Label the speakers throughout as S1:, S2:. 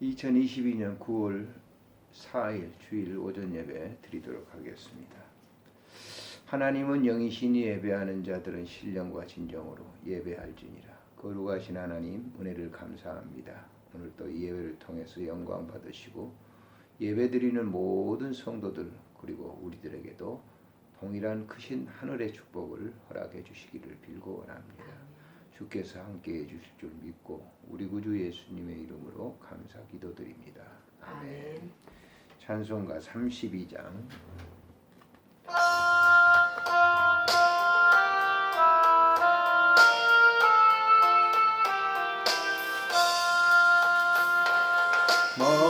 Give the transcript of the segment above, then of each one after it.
S1: 2022년 9월 4일 주일 오전 예배 드리도록 하겠습니다. 하나님은 영이신이 예배하는 자들은 신령과 진정으로 예배할지니라. 거룩하신 하나님 은혜를 감사합니다. 오늘 또이 예배를 통해서 영광 받으시고 예배드리는 모든 성도들 그리고 우리들에게도 동일한 크신 하늘의 축복을 허락해 주시기를 빌고 원합니다. 주께서 함께 해 주실 줄 믿고 우리 구주 예수님의 이름으로 감사 기도드립니다. 아멘. 찬송가 32장 만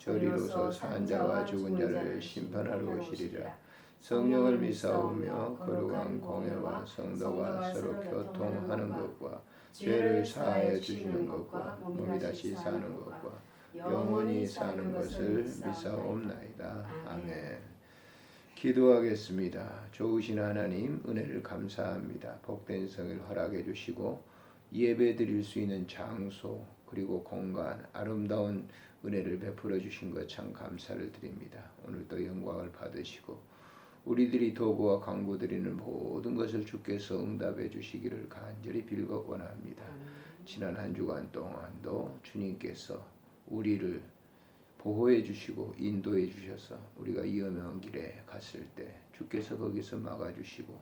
S1: 저리로서 산 자와 죽은 자를 심판하러 오시리라 성령을 믿사오며 거룩한 공회와 성도가 서로 교통하는 것과 죄를 사하여 주시는 것과 몸이 다시 사는 것과 영원히 사는 것을 믿사옵나이다. 아멘. 기도하겠습니다. 좋으신 하나님 은혜를 감사합니다. 복된 성을 허락해 주시고 예배 드릴 수 있는 장소 그리고 공간 아름다운 은혜를 베풀어 주신 것 참 감사를 드립니다. 오늘도 영광을 받으시고 우리들이 도구와 강구 드리는 모든 것을 주께서 응답해 주시기를 간절히 빌고 원합니다. 지난 한 주간 동안도 주님께서 우리를 보호해 주시고 인도해 주셔서 우리가 위험한 길에 갔을 때 주께서 거기서 막아 주시고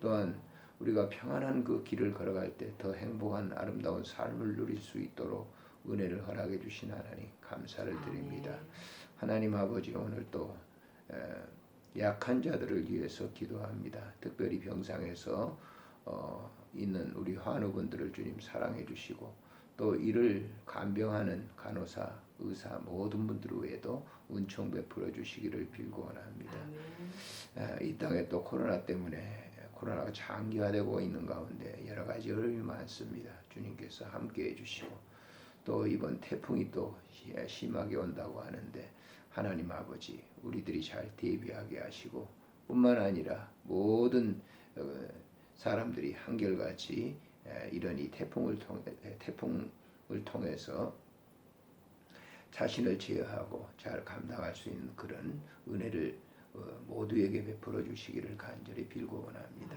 S1: 또한 우리가 평안한 그 길을 걸어갈 때 더 행복한 아름다운 삶을 누릴 수 있도록 은혜를 허락해 주신 하나님 감사를 드립니다. 하나님 아버지 오늘 또 에, 약한 자들을 위해서 기도합니다. 특별히 병상에서 어, 있는 우리 환우분들을 주님 사랑해 주시고 또 이를 간병하는 간호사, 의사 모든 분들 외에도 은총 베풀어 주시기를 빌고 원합니다. 에, 이 땅에 또 코로나 때문에 코로나가 장기화되고 있는 가운데 여러 가지 어려움이 많습니다. 주님께서 함께 해 주시고 또 이번 태풍이 또 시- 심하게 온다고 하는데 하나님 아버지 우리들이 잘 대비하게 하시고 뿐만 아니라 모든 어, 사람들이 한결같이 에, 이런 이 태풍을 통해 태풍을 통해서 자신을 제어하고 잘 감당할 수 있는 그런 은혜를 모두에게 베풀어 주시기를 간절히 빌고 원합니다.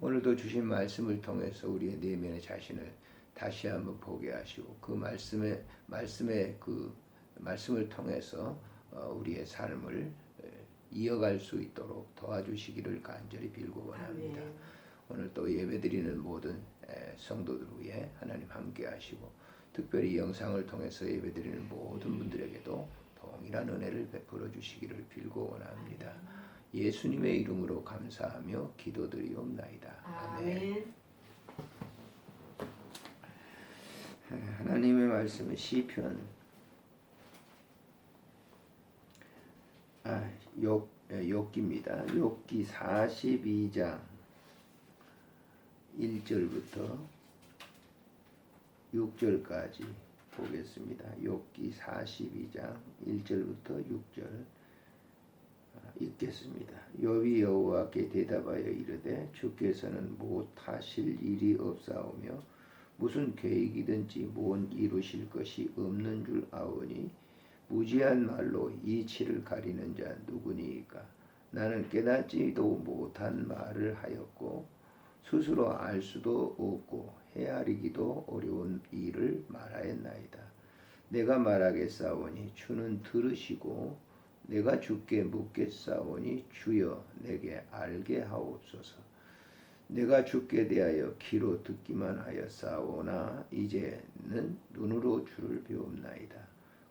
S1: 오늘도 주신 말씀을 통해서 우리의 내면의 자신을 다시 한번 보게 하시고 그 말씀의 말씀의 그 말씀을 통해서 어, 우리의 삶을 에, 이어갈 수 있도록 도와주시기를 간절히 빌고 원합니다.
S2: 아멘.
S1: 오늘 또 예배드리는 모든 에, 성도들 위해 하나님 함께 하시고 특별히 이 영상을 통해서 예배드리는 모든 분들에게도 동일한 은혜를 베풀어 주시기를 빌고 원합니다. 예수님의 이름으로 감사하며 기도드리옵나이다. 아멘.
S2: 아멘.
S1: 하나님의 말씀은 시편 아, 욕 예, 욥기입니다. 욥기 42장 1절부터 6절까지 보겠습니다. 욥기 42장 1절부터 6절 아, 읽겠습니다. 욥이 여호와께 대답하여 이르되 주께서는 못하실 일이 없사오며 무슨 계획이든지 못 이루실 것이 없는 줄 아오니 무지한 말로 이치를 가리는 자 누구니이까 나는 깨닫지도 못한 말을 하였고 스스로 알 수도 없고 헤아리기도 어려운 일을 말하였나이다. 내가 말하겠사오니 주는 들으시고 내가 주께 묻겠사오니 주여 내게 알게 하옵소서. 내가 주께 대하여 귀로 듣기만 하였사오나 이제는 눈으로 주를 배움나이다.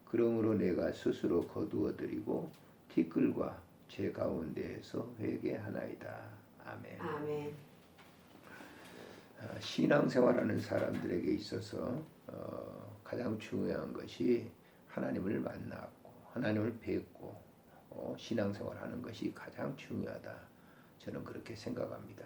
S1: 그러므로 내가 스스로 거두어드리고 티끌과 제 가운데에서 회개하나이다. 아멘.
S2: 아멘.
S1: 아, 신앙생활하는 사람들에게 있어서 어, 가장 중요한 것이 하나님을 만나고 하나님을 뵙고 어, 신앙생활하는 것이 가장 중요하다. 저는 그렇게 생각합니다.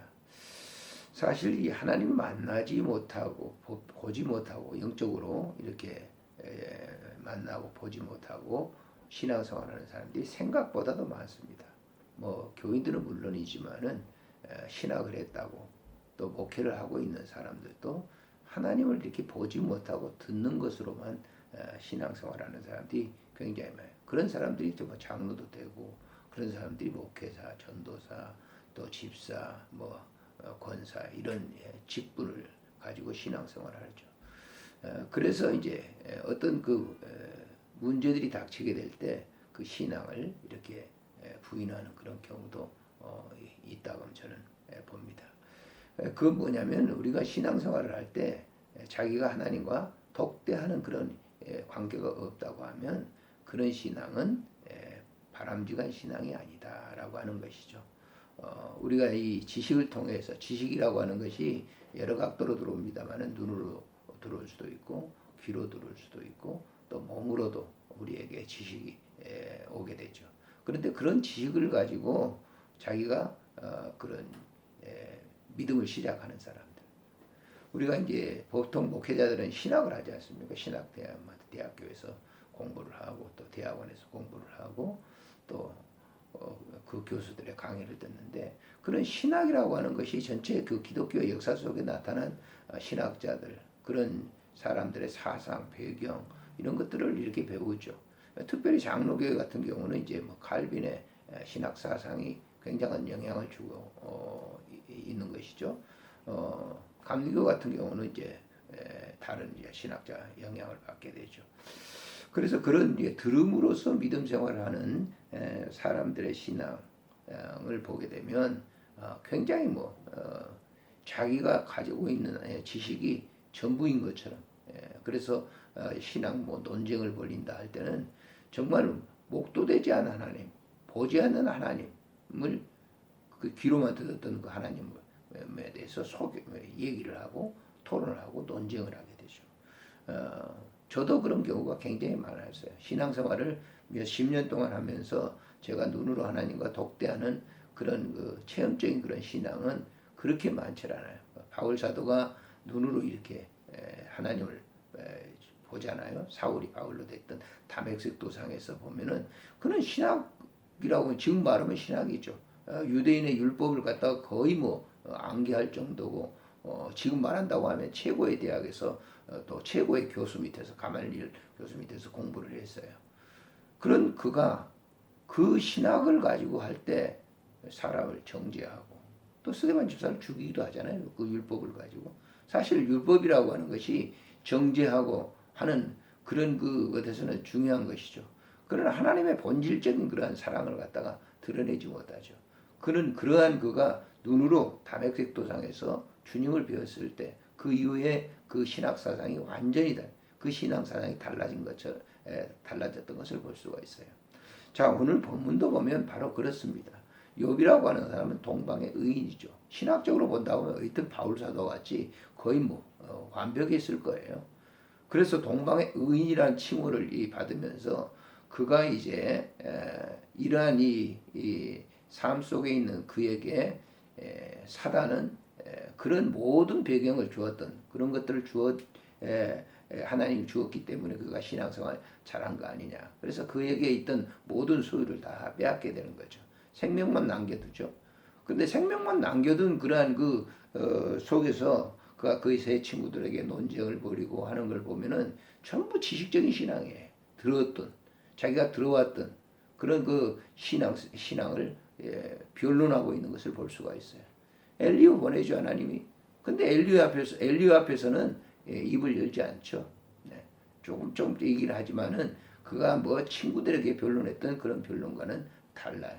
S1: 사실 이 하나님을 만나지 못하고 보, 보지 못하고 영적으로 이렇게 에, 만나고 보지 못하고 신앙생활하는 사람들이 생각보다도 많습니다. 뭐 교인들은 물론이지만은 에, 신학을 했다고 또 목회를 하고 있는 사람들도 하나님을 이렇게 보지 못하고 듣는 것으로만 에, 신앙생활하는 사람들이 굉장히 많아요. 그런 사람들이 뭐 장로도 되고 그런 사람들이 목회자, 전도사, 또 집사, 뭐 어, 권사 이런 예, 직분을 가지고 신앙생활을 하죠. 어, 그래서 이제 에, 어떤 그 에, 문제들이 닥치게 될 때 그 신앙을 이렇게 에, 부인하는 그런 경우도 어, 이- 있다고 저는 에, 봅니다. 에, 그건 뭐냐면 우리가 신앙생활을 할 때 자기가 하나님과 독대하는 그런 에, 관계가 없다고 하면 그런 신앙은 에, 바람직한 신앙이 아니다라고 하는 것이죠. 어, 우리가 이 지식을 통해서 지식이라고 하는 것이 여러 각도로 들어옵니다만은 눈으로 들어올 수도 있고 귀로 들어올 수도 있고 또 몸으로도 우리에게 지식이 에, 오게 되죠. 그런데 그런 지식을 가지고 자기가 어, 그런 에, 믿음을 시작하는 사람들. 우리가 이제 보통 목회자들은 신학을 하지 않습니까? 신학 대학 대학교에서 공부를 하고 또 대학원에서 공부를 하고 또 어, 그 교수들의 강의를 듣는데 그런 신학이라고 하는 것이 전체 그 기독교 역사 속에 나타난 어, 신학자들 그런 사람들의 사상 배경 이런 것들을 이렇게 배우죠. 특별히 장로교회 같은 경우는 이제 뭐 칼빈의 에, 신학 사상이 굉장한 영향을 주고 어, 이- 있는 것이죠. 어, 감리교 같은 경우는 이제 에, 다른 이제 신학자 영향을 받게 되죠. 그래서 그런 이제 들음으로써 믿음 생활을 하는 에, 사람들의 신앙을 보게 되면 어, 굉장히 뭐 어, 자기가 가지고 있는 에, 지식이 전부인 것처럼 에, 그래서 어, 신앙 뭐 논쟁을 벌린다 할 때는 정말 목도되지 않은 하나님 보지 않는 하나님을 그 귀로만 듣었던 그 하나님에 대해서 속 얘기를 하고 토론을 하고 논쟁을 하게 되죠. 어, 저도 그런 경우가 굉장히 많았어요. 신앙생활을 몇십 년 동안 하면서 제가 눈으로 하나님과 독대하는 그런 그 체험적인 그런 신앙은 그렇게 많지 않아요. 바울 사도가 눈으로 이렇게 에, 하나님을 에, 보잖아요. 사울이 바울로 됐던 다메섹 도상에서 보면은 그런 신학이라고 지금 말하면 신학이죠. 어, 유대인의 율법을 갖다가 거의 뭐 어, 암기할 정도고 어, 지금 말한다고 하면 최고의 대학에서 어, 또 최고의 교수 밑에서 가말리엘 교수 밑에서 공부를 했어요. 그런 그가 그 신학을 가지고 할 때 사람을 정죄하고 또 스데반 집사를 죽이기도 하잖아요. 그 율법을 가지고 사실 율법이라고 하는 것이 정죄하고 하는 그런 그 것에서는 중요한 것이죠. 그러나 하나님의 본질적인 그러한 사랑을 갖다가 드러내지 못하죠. 그는 그러한 그가 눈으로 다백색 도상에서 주님을 배웠을 때 그 이후에 그 신학 사상이 완전히 다, 그 신앙 사상이 달라진 것처럼 에, 달라졌던 것을 볼 수가 있어요. 자 오늘 본문도 보면 바로 그렇습니다. 욥이라고 하는 사람은 동방의 의인이죠. 신학적으로 본다면 어쨌든 바울 사도 같이 거의 뭐 어, 완벽했을 거예요. 그래서 동방의 의인이라는 칭호를 이 받으면서 그가 이제 에, 이러한 이, 이 삶 속에 있는 그에게 에, 사단은 에, 그런 모든 배경을 주었던 그런 것들을 주었 에, 에, 하나님이 주었기 때문에 그가 신앙생활 잘한 거 아니냐. 그래서 그에게 있던 모든 소유를 다 빼앗게 되는 거죠. 생명만 남겨두죠. 근데 생명만 남겨둔 그러한 그 어, 속에서 그가 그의 세 친구들에게 논쟁을 벌이고 하는 걸 보면은 전부 지식적인 신앙이에요. 들었던 자기가 들어왔던 그런 그 신앙 신앙을 예, 변론하고 있는 것을 볼 수가 있어요. 엘리오 보내죠 하나님이. 근데 엘리오 앞에서 엘리오 앞에서는 예, 입을 열지 않죠. 네. 조금 조금 얘기를 하지만은 그가 뭐 친구들에게 변론했던 그런 변론과는 달라요.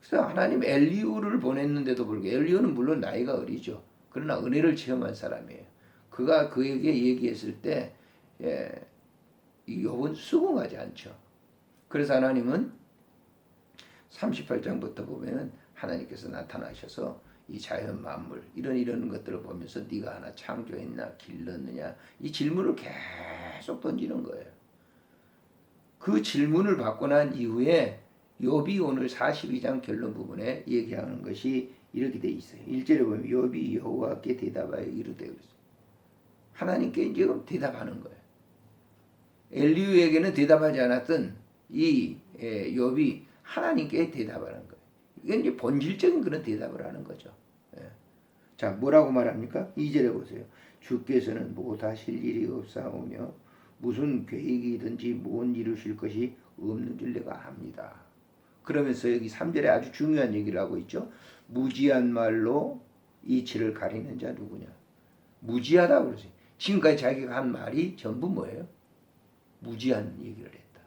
S1: 그래서 하나님 엘리우를 보냈는데도 불구하고 엘리우는 물론 나이가 어리죠. 그러나 은혜를 체험한 사람이에요. 그가 그에게 얘기했을 때 예, 이 욥은 수긍하지 않죠. 그래서 하나님은 38장부터 보면은 하나님께서 나타나셔서 이 자연 만물 이런 이런 것들을 보면서 네가 하나 창조했나 길렀느냐 이 질문을 계속 던지는 거예요. 그 질문을 받고 난 이후에 욥이 오늘 42장 결론 부분에 얘기하는 것이 이렇게 돼 있어요. 1절에 보면 욥이 여호와께 대답하여 이르되. 하나님께 지금 대답하는 거예요. 엘리우에게는 대답하지 않았던 이 예, 욥이 하나님께 대답하는 거예요. 이건 이제 본질적인 그런 대답을 하는 거죠. 예. 자, 뭐라고 말합니까? 2절에 보세요. 주께서는 못하실 일이 없사오며 무슨 계획이든지 못 이루실 것이 없는 줄 내가 압니다. 그러면서 여기 3절에 아주 중요한 얘기를 하고 있죠. 무지한 말로 이치를 가리는 자 누구냐? 무지하다 그러세요. 지금까지 자기가 한 말이 전부 뭐예요? 무지한 얘기를 했다.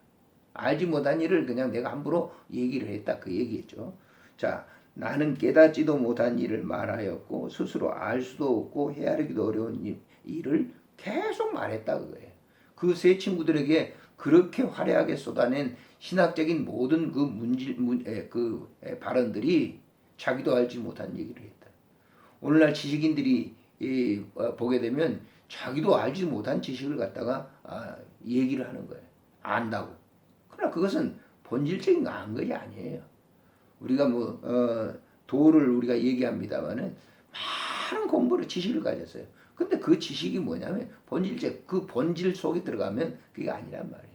S1: 알지 못한 일을 그냥 내가 함부로 얘기를 했다. 그 얘기겠죠. 자, 나는 깨닫지도 못한 일을 말하였고 스스로 알 수도 없고 헤아리기도 어려운 일을 계속 말했다 그거예요. 그 세 친구들에게 그렇게 화려하게 쏟아낸 신학적인 모든 그 문질 문, 에, 그 에, 발언들이 자기도 알지 못한 얘기를 했다. 오늘날 지식인들이 이, 어, 보게 되면 자기도 알지 못한 지식을 갖다가 아, 얘기를 하는 거예요. 안다고. 그러나 그것은 본질적인 안 것이 아니에요. 우리가 뭐 어, 도를 우리가 얘기합니다만은 많은 공부를 지식을 가졌어요. 근데 그 지식이 뭐냐면 본질적 그 본질 속에 들어가면 그게 아니란 말이에요.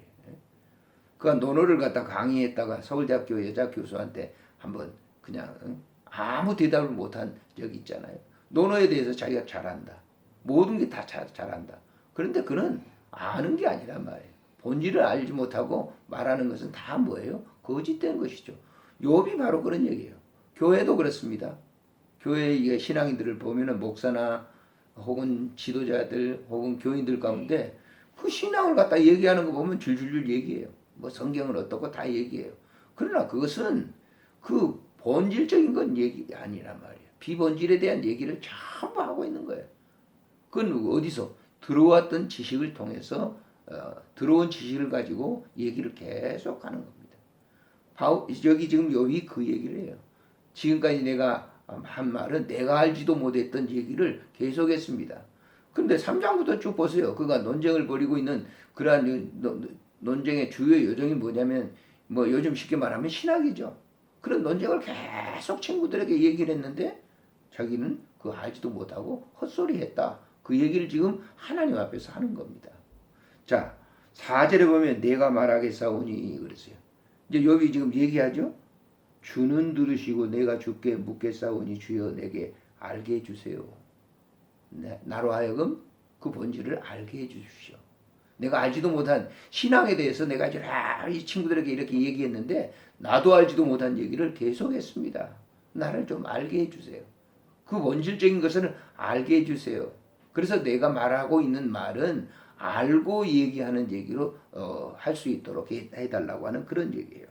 S1: 그 논어를 갖다 강의했다가 서울대학교 여자 교수한테 한번 그냥 아무 대답을 못한 적이 있잖아요. 논어에 대해서 자기가 잘한다. 모든 게 다 잘한다. 그런데 그는 아는 게 아니란 말이에요. 본질을 알지 못하고 말하는 것은 다 뭐예요? 거짓된 것이죠. 욥이 바로 그런 얘기예요. 교회도 그렇습니다. 교회 신앙인들을 보면은 목사나 혹은 지도자들 혹은 교인들 가운데 그 신앙을 갖다 얘기하는 거 보면 줄줄줄 얘기해요. 뭐 성경은 어떻고 다 얘기해요. 그러나 그것은 그 본질적인 건 얘기 아니란 말이에요. 비본질에 대한 얘기를 전부 하고 있는 거예요. 그건 어디서 들어왔던 지식을 통해서 어, 들어온 지식을 가지고 얘기를 계속 하는 겁니다. 바울 여기 지금 여기 그 얘기를 해요. 지금까지 내가 한 말은 내가 알지도 못했던 얘기를 계속했습니다. 근데 3장부터 쭉 보세요. 그가 논쟁을 벌이고 있는 그러한 논쟁의 주요 요정이 뭐냐면 뭐 요즘 쉽게 말하면 신학이죠. 그런 논쟁을 계속 친구들에게 얘기를 했는데 자기는 그 알지도 못하고 헛소리 했다. 그 얘기를 지금 하나님 앞에서 하는 겁니다. 자, 4절에 보면 내가 말하겠사오니 그랬어요. 이제 욥이 지금 얘기하죠. 주는 들으시고 내가 주께 묻겠사오니 주여 내게 알게 해주세요. 네, 나로 하여금 그 본질을 알게 해주십시오. 내가 알지도 못한 신앙에 대해서 내가 이 친구들에게 이렇게 얘기했는데 나도 알지도 못한 얘기를 계속했습니다. 나를 좀 알게 해주세요. 그 원질적인 것을 알게 해주세요. 그래서 내가 말하고 있는 말은 알고 얘기하는 얘기로 어, 할 수 있도록 해, 해달라고 하는 그런 얘기예요.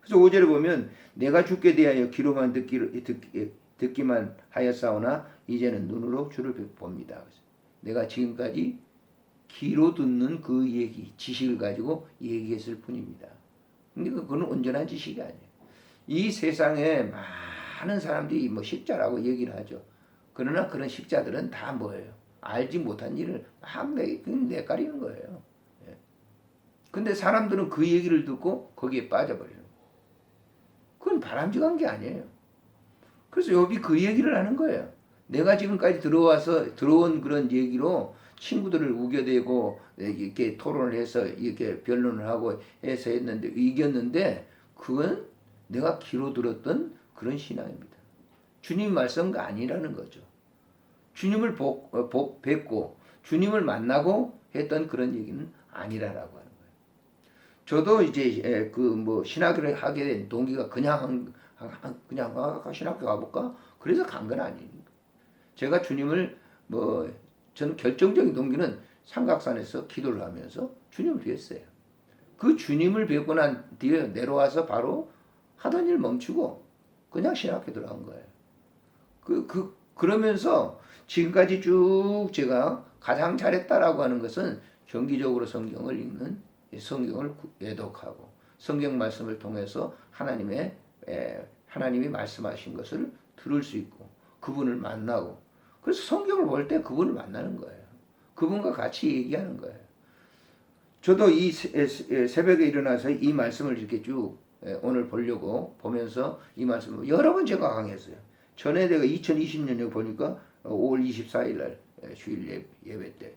S1: 그래서 5절에 보면 내가 죽게 대하여 귀로만 듣기, 듣기, 듣기만 하였사오나 이제는 눈으로 주를 봅니다. 내가 지금까지 귀로 듣는 그 얘기, 지식을 가지고 얘기했을 뿐입니다. 근데 그거는 온전한 지식이 아니에요. 이 세상에 많은 사람들이 뭐 식자라고 얘기를 하죠. 그러나 그런 식자들은 다 뭐예요? 알지 못한 일을 막 내, 내까리는 거예요. 예. 근데 사람들은 그 얘기를 듣고 거기에 빠져버려요. 그건 바람직한 게 아니에요. 그래서 욥이 그 얘기를 하는 거예요. 내가 지금까지 들어와서 들어온 그런 얘기로 친구들을 우겨대고 이렇게 토론을 해서 이렇게 변론을 하고 해서 했는데 이겼는데 그건 내가 귀로 들었던 그런 신앙입니다. 주님 말씀가 아니라는 거죠. 주님을 복, 어, 복 뵙고 주님을 만나고 했던 그런 얘기는 아니라라고 하는 거예요. 저도 이제 그 뭐 신학을 하게 된 동기가 그냥 그냥 아, 신학교 가볼까? 그래서 간 건 아닙니다. 제가 주님을 뭐 저는 결정적인 동기는 삼각산에서 기도를 하면서 주님을 뵀어요. 그 주님을 뵙고 난 뒤에 내려와서 바로 하던 일 멈추고 그냥 신학교 들어간 거예요. 그, 그, 그러면서 지금까지 쭉 제가 가장 잘했다라고 하는 것은 정기적으로 성경을 읽는 성경을 애독하고 성경 말씀을 통해서 하나님의 에, 하나님이 말씀하신 것을 들을 수 있고 그분을 만나고 그래서 성경을 볼 때 그분을 만나는 거예요. 그분과 같이 얘기하는 거예요. 저도 이 새벽에 일어나서 이 말씀을 이렇게 쭉 오늘 보려고 보면서 이 말씀을 여러 번 제가 강했어요. 전에 내가 2020년에 보니까 5월 24일 날 주일 예배 때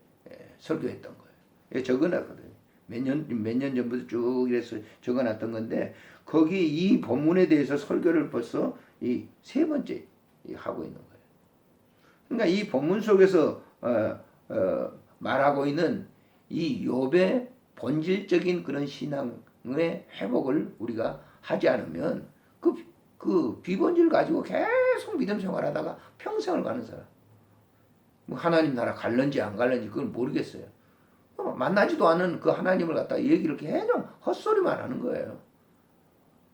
S1: 설교했던 거예요. 적어놨거든요. 몇 년, 몇 년 전부터 쭉 이래서 적어놨던 건데, 거기 이 본문에 대해서 설교를 벌써 이 세 번째 하고 있는 거예요. 그러니까 이 본문 속에서, 어, 어, 말하고 있는 이 욥의 본질적인 그런 신앙의 회복을 우리가 하지 않으면 그, 그 비본질 가지고 계속 믿음 생활하다가 평생을 가는 사람. 뭐 하나님 나라 갈런지 안 갈런지 그걸 모르겠어요. 어, 만나지도 않은 그 하나님을 갖다 얘기를 그냥 헛소리만 하는 거예요.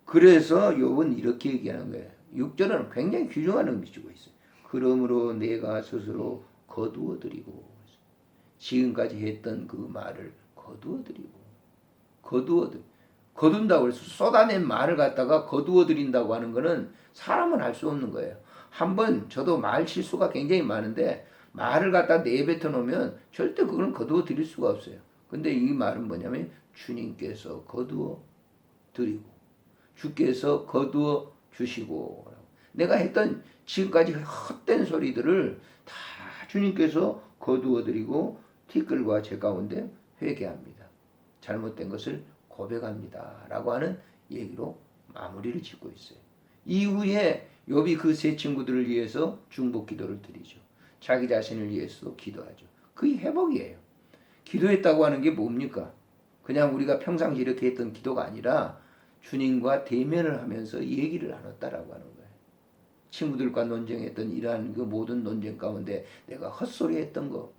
S1: 그래서 욥은 이렇게 얘기하는 거예요. 6절은 굉장히 귀중한 의미 주고 있어요. 그러므로 내가 스스로 거두어 드리고 지금까지 했던 그 말을 거두어 드리고 거두어 드 거둔다고 해서 쏟아낸 말을 갖다가 거두어 드린다고 하는 거는 사람은 할 수 없는 거예요. 한번 저도 말 실수가 굉장히 많은데 말을 갖다 내뱉어 놓으면 절대 그걸 거두어 드릴 수가 없어요. 근데 이 말은 뭐냐면 주님께서 거두어 드리고 주께서 거두어 주시고 내가 했던 지금까지 헛된 소리들을 다 주님께서 거두어 드리고 티끌과 제 가운데 회개합니다. 잘못된 것을 고백합니다. 라고 하는 얘기로 마무리를 짓고 있어요. 이후에 욥이 그 세 친구들을 위해서 중복 기도를 드리죠. 자기 자신을 위해서 기도하죠. 그게 회복이에요. 기도했다고 하는 게 뭡니까? 그냥 우리가 평상시 이렇게 했던 기도가 아니라 주님과 대면을 하면서 얘기를 나눴다라고 하는 거예요. 친구들과 논쟁했던 이러한 그 모든 논쟁 가운데 내가 헛소리 했던 거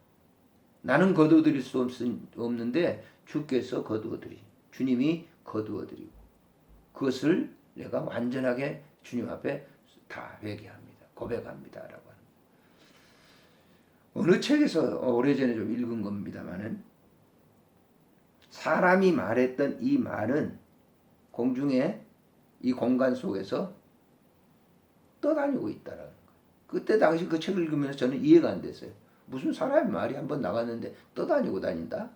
S1: 나는 거두어드릴 수 없는데 주께서 거두어드리 주님이 거두어드리고 그것을 내가 완전하게 주님 앞에 다 회개합니다. 고백합니다라고 어느 책에서 오래전에 좀 읽은 겁니다만은 사람이 말했던 이 말은 공중에 이 공간 속에서 떠다니고 있다라는 거예요. 그때 당시 그 책을 읽으면서 저는 이해가 안 됐어요. 무슨 사람의 말이 한번 나갔는데 떠다니고 다닌다?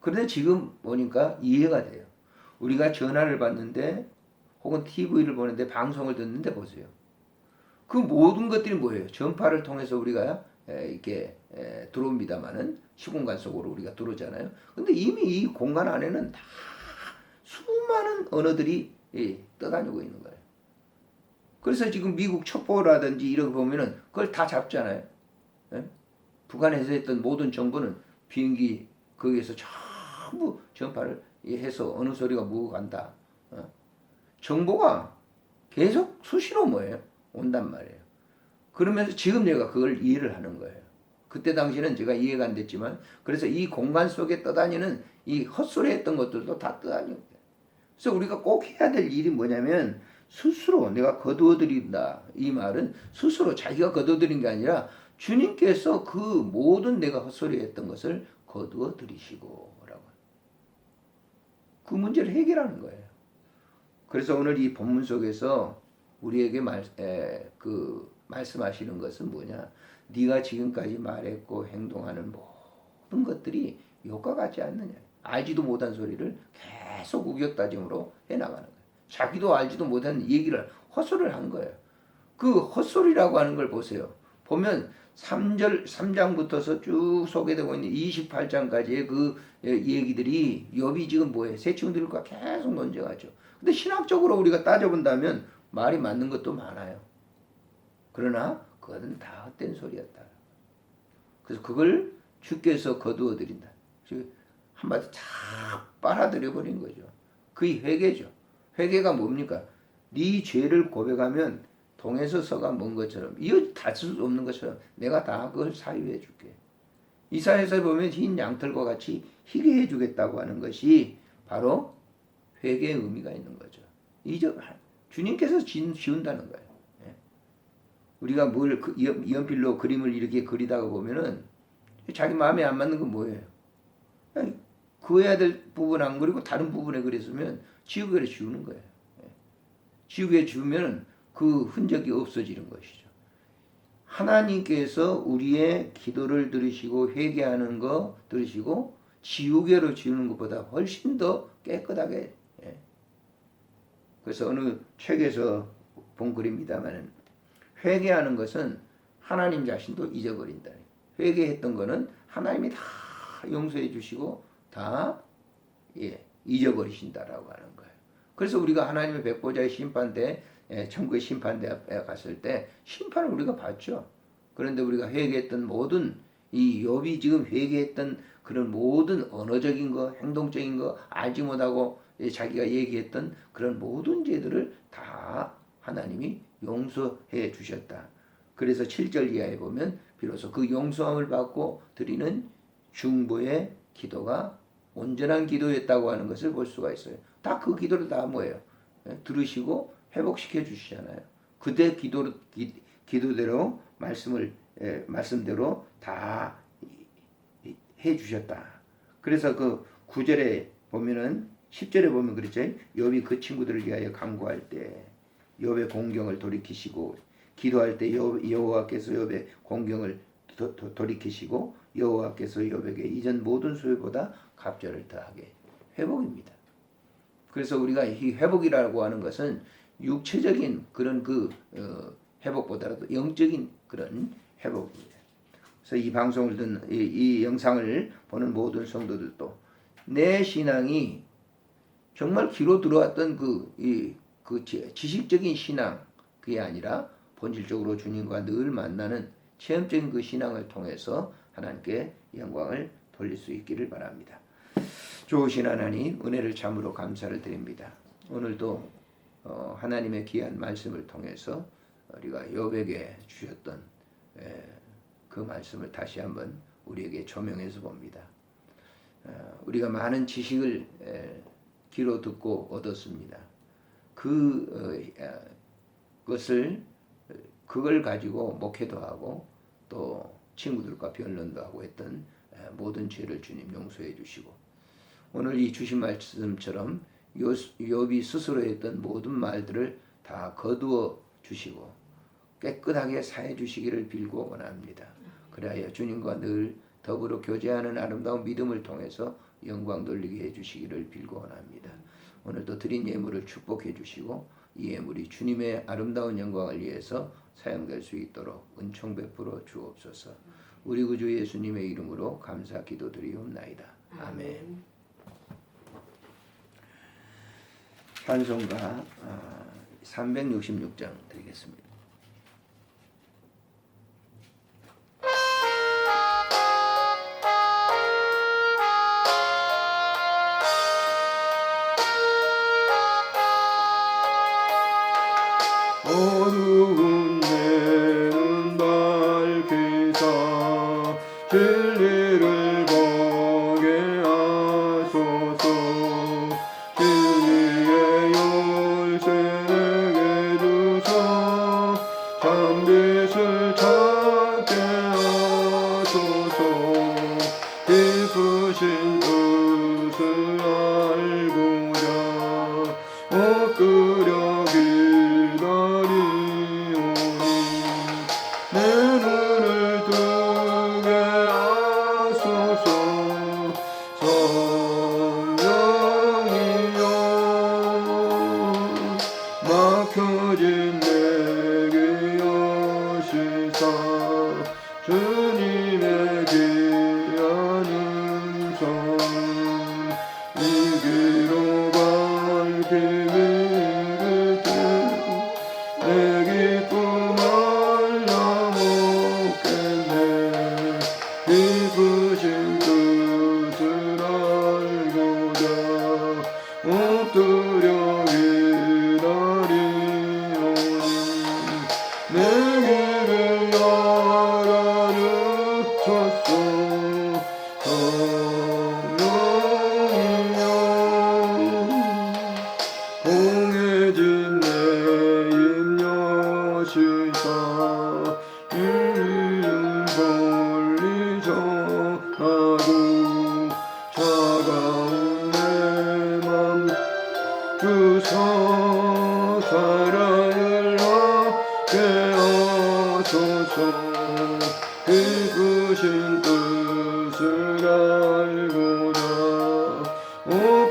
S1: 그런데 지금 보니까 이해가 돼요. 우리가 전화를 받는데 혹은 TV를 보는데 방송을 듣는데 보세요. 그 모든 것들이 뭐예요? 전파를 통해서 우리가 이렇게 들어옵니다만은 시공간 속으로 우리가 들어오잖아요. 근데 이미 이 공간 안에는 다 수많은 언어들이 떠다니고 있는 거예요. 그래서 지금 미국 첩보라든지 이런 거 보면은 그걸 다 잡잖아요. 예? 북한에서 했던 모든 정보는 비행기 거기에서 전부 전파를 해서 어느 소리가 뭐고 간다. 어? 정보가 계속 수시로 뭐예요? 온단 말이에요. 그러면서 지금 내가 그걸 이해를 하는 거예요. 그때 당시는 제가 이해가 안 됐지만 그래서 이 공간 속에 떠다니는 이 헛소리 했던 것들도 다 거예요. 그래서 우리가 꼭 해야 될 일이 뭐냐면 스스로 내가 거두어드린다. 이 말은 스스로 자기가 거두어드린 게 아니라 주님께서 그 모든 내가 헛소리 했던 것을 거두어드리시고 라고. 그 문제를 해결하는 거예요. 그래서 오늘 이 본문 속에서 우리에게 말, 에, 그 말씀하시는 것은 뭐냐? 네가 지금까지 말했고 행동하는 모든 것들이 효과 같지 않느냐? 알지도 못한 소리를 계속 우격다짐으로 해나가는 거예요. 자기도 알지도 못한 얘기를 헛소리를 한 거예요. 그 헛소리라고 하는 걸 보세요. 보면 3절 3장부터서 쭉 소개되고 있는 28장까지의 그 얘기들이 욥이 지금 뭐예요? 새 친구들과 계속 논쟁하죠. 근데 신학적으로 우리가 따져본다면 말이 맞는 것도 많아요. 그러나 그것은 다 헛된 소리였다. 그래서 그걸 주께서 거두어 드린다. 한마디 다 빨아들여 버린 거죠. 그게 회개죠. 회개가 뭡니까? 네 죄를 고백하면 동에서 서가 먼 것처럼 이어 다쓸 수 없는 것처럼 내가 다 그걸 사유해 줄게. 이사에서 보면 흰 양털과 같이 희게 해주겠다고 하는 것이 바로 회개의 의미가 있는 거죠. 이제 주님께서 지운다는. 예. 우리가 뭘 그 연필로 그림을 이렇게 그리다가 보면은 자기 마음에 안 맞는 건 뭐예요? 그어야 될 부분 안 그리고 다른 부분에 그렸으면 지우개로 지우는 거예요. 예. 지우개 지우면 그 흔적이 없어지는 것이죠. 하나님께서 우리의 기도를 들으시고 회개하는 거 들으시고 지우개로 지우는 것보다 훨씬 더 깨끗하게 예. 그래서 어느 책에서 본 글입니다만은 회개하는 것은 하나님 자신도 잊어버린다. 회개했던 거는 하나님이 다 용서해 주시고 다 예, 잊어버리신다라고 하는 거예요. 그래서 우리가 하나님의 백보자의 심판대 예, 천국의 심판대 앞에 갔을 때 심판을 우리가 받죠. 그런데 우리가 회개했던 모든 이 욥이 지금 회개했던 그런 모든 언어적인 거, 행동적인 거 알지 못하고 자기가 얘기했던 그런 모든 죄들을 다 하나님이 용서해 주셨다. 그래서 7절 이하에 보면 비로소 그 용서함을 받고 드리는 중보의 기도가 온전한 기도였다고 하는 것을 볼 수가 있어요. 다 그 기도를 다 뭐예요? 예, 들으시고 회복시켜 주시잖아요. 그때 기도 기도대로 말씀을 예, 말씀대로 다 해 주셨다. 그래서 그 9절에 보면은 10절에 보면 그렇죠. 욥이 그 친구들을 위하여 강구할 때 욥의 공경을 돌이키시고 기도할 때 여호와께서 욥의 공경을 도, 도, 돌이키시고 여호와께서 욥에게 이전 모든 수요보다 갑절을 더하게 회복입니다. 그래서 우리가 이 회복이라고 하는 것은 육체적인 그런 그 어, 회복보다도 영적인 그런 회복입니다. 그래서 이 방송을 듣는 이, 이 영상을 보는 모든 성도들도 내 신앙이 정말 귀로 들어왔던 그, 이, 그 지식적인 신앙 그게 아니라 본질적으로 주님과 늘 만나는 체험적인 그 신앙을 통해서 하나님께 영광을 돌릴 수 있기를 바랍니다. 좋으신 하나님 은혜를 참으로 감사를 드립니다. 오늘도 어, 하나님의 귀한 말씀을 통해서 우리가 욥에게 주셨던 에, 그 말씀을 다시 한번 우리에게 조명해서 봅니다. 어, 우리가 많은 지식을 에, 귀로 듣고 얻었습니다. 그 어, 것을 그걸 가지고 목회도 하고 또 친구들과 변론도 하고 했던 모든 죄를 주님 용서해 주시고 오늘 이 주신 말씀처럼 욥이 스스로 했던 모든 말들을 다 거두어 주시고 깨끗하게 사해 주시기를 빌고 원합니다. 그래야 주님과 늘 더불어 교제하는 아름다운 믿음을 통해서 영광 돌리게 해 주시기를 빌고 원합니다. 오늘도 드린 예물을 축복해 주시고 이 예물이 주님의 아름다운 영광을 위해서 사용될 수 있도록 은총 베풀어 주옵소서. 우리 구주 예수님의 이름으로 감사 기도드리옵나이다. 아멘. 찬송가 366장 아,
S3: 드리겠습니다.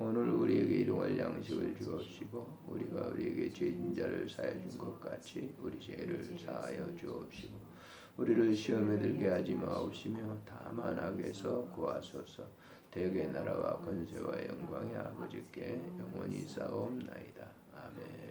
S3: 오늘 우리에게 일용할 양식을 주옵시고 우리가 우리에게 죄진 자를 사해 준 것 같이 우리 죄를 사하여 주옵시고 우리를 시험에 들게 하지 마옵시며 다만 악에서 구하소서 대개 나라와 권세와 영광이 아버지께 영원히 싸움나이다. 아멘.